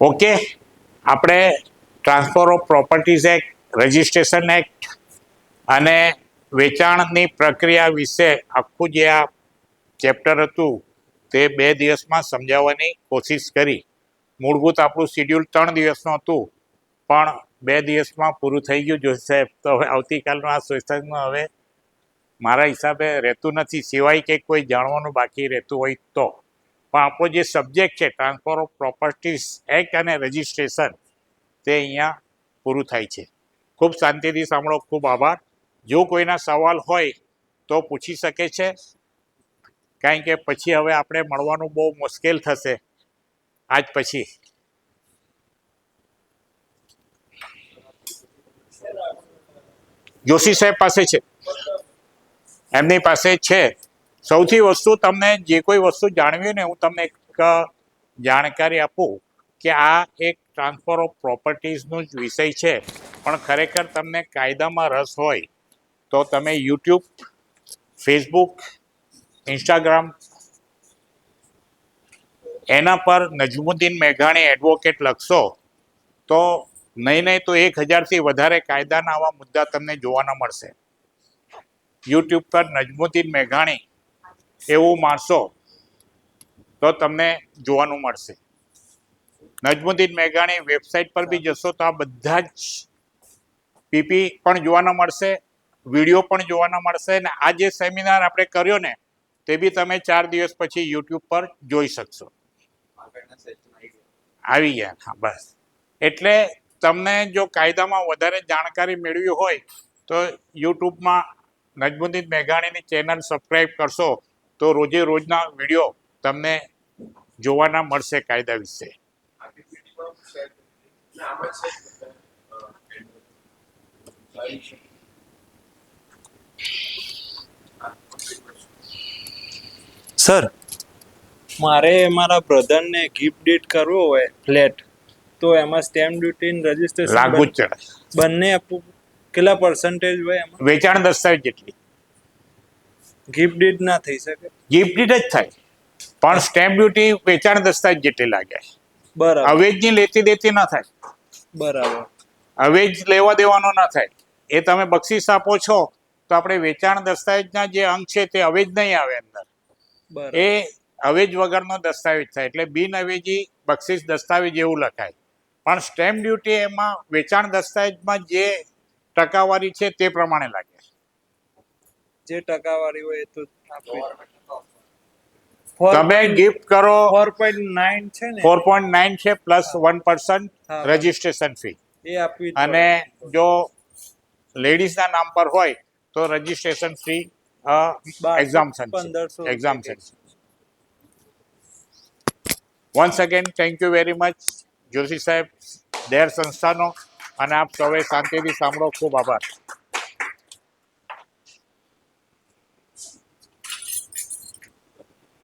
Okay? આપણે transfer of properties act registration act અને વેચાણની પ્રક્રિયા વિશે આખું જે આ ચેપ્ટર હતું, તે બે દિવસમાં સમજાવવાની કોશિશ કરી. મૂળભૂત આપણું શિડ્યુલ ત્રણ દિવસનું હતું, પણ બે દિવસમાં પૂરું થઈ ગયું. જોશી સાહેબ, તો હવે આવતીકાલનું આ સેશનમાં હવે મારા હિસાબે રહેતું નથી. સિવાય કે કોઈ જાણવાનું બાકી રહેતું હોય તો. પણ આપણો જે સબ્જેક્ટ છે ટ્રાન્સફર ઓફ પ્રોપર્ટીઝ એક્ટ અને રજિસ્ટ્રેશન તે અહીંયા પૂરું થાય છે. ખૂબ શાંતિથી સાંભળો, ખૂબ આભાર. જો કોઈના સવાલ હોય, તો પૂછી શકે છે. કારણ કે પછી હવે આપણે મળવાનું બહુ મુશ્કેલ થશે. આજ પછી. જોશી સાહેબ પાસે છે. એમની પાસે છે. સૌથી વસ્તુ તમને જે કોઈ વસ્તુ જાણવી ને, હું તમને એક જાણકારી આપું કે આ એક ટ્રાન્સફર ઓફ પ્રોપર્ટીઝનો જ વિષય છે. પણ ખરેખર તમને કાયદામાં રસ હોય તો તમે યુટ્યુબ ફેસબુક ઇન્સ્ટાગ્રામ એના પર નજમુદ્દીન મેઘાણી એડવોકેટ લખશો તો નહીં નહીં તો એક હજારથી વધારે કાયદાના આવા મુદ્દા તમને જોવાના મળશે. યુટ્યુબ પર નજમુદ્દીન મેઘાણી એવું માણશો તો તમને જોવાનું મળશે. નજમુદ્દીન મેઘાણી વેબસાઇટ પર બી જશો તો આ બધા જ પીપી પણ જોવાના મળશે, વીડિયો પણ જોવાના મળશે અને આ જે સેમિનાર આપણે કર્યો ને તે બી તમે ચાર દિવસ પછી યુટ્યુબ પર જોઈ શકશો. આવી ગયા, હા, બસ. એટલે તમને જો કાયદામાં વધારે જાણકારી મેળવી હોય તો યુટ્યુબમાં નજમુદ્દીન મેઘાણીની ચેનલ સબસ્ક્રાઈબ કરશો તો રોજે રોજના વીડિયો તમને જોવાના મળશે કાયદા વિશે. સર. મારે મારા બ્રધરને ગિફ્ટ ડેટ કરવો હોય ફ્લેટ તો એમાં સ્ટેમ્પ ડ્યુટી રજીસ્ટ્રેશન લાગુ જ બંને આપવું. કેટલા પર્સન્ટેજ હોય એમાં? વેચાણ દસ્તાવેજ જેટલી. ગિફ્ટ ડીડ ના થઈ શકે? ગિફ્ટ જ થાય. પણ સ્ટેમ્પ ડ્યુટી વેચાણ દસ્તાવેજ જેટલી લાગે. બરાબર. અવેજની લેતી દેતી ના થાય. બરાબર. અવેજ લેવા દેવાનો ના થાય. એ તમે બક્ષિસ આપો છો તો આપણે વેચાણ દસ્તાવેજના જે અંગ છે તે અવેજ નહીં આવે અંદર. એ અવેજ વગરનો દસ્તાવેજ થાય. એટલે બિન અવેજી બક્ષિસ દસ્તાવેજ એવું લખાય. પણ સ્ટેમ્પ ડ્યુટી એમાં વેચાણ દસ્તાવેજમાં જે ટકાવારી છે તે પ્રમાણે લાગે. જે ટકાવારી હોય એ તો તમે ગિફ્ટ કરો. ફોર પોઈન્ટ નાઇન છે ને? ફોર પોઈન્ટ નાઇન છે plus one percent. Registration fee એ આપવી અને જો લેડીઝના નામ પર હોય તો registration fee exemption exemption once again thank you very much Joshi સાહેબ દેર સંસ્થાનો. અને આપ સૌએ શાંતિથી સાંભળો. ખૂબ આભાર.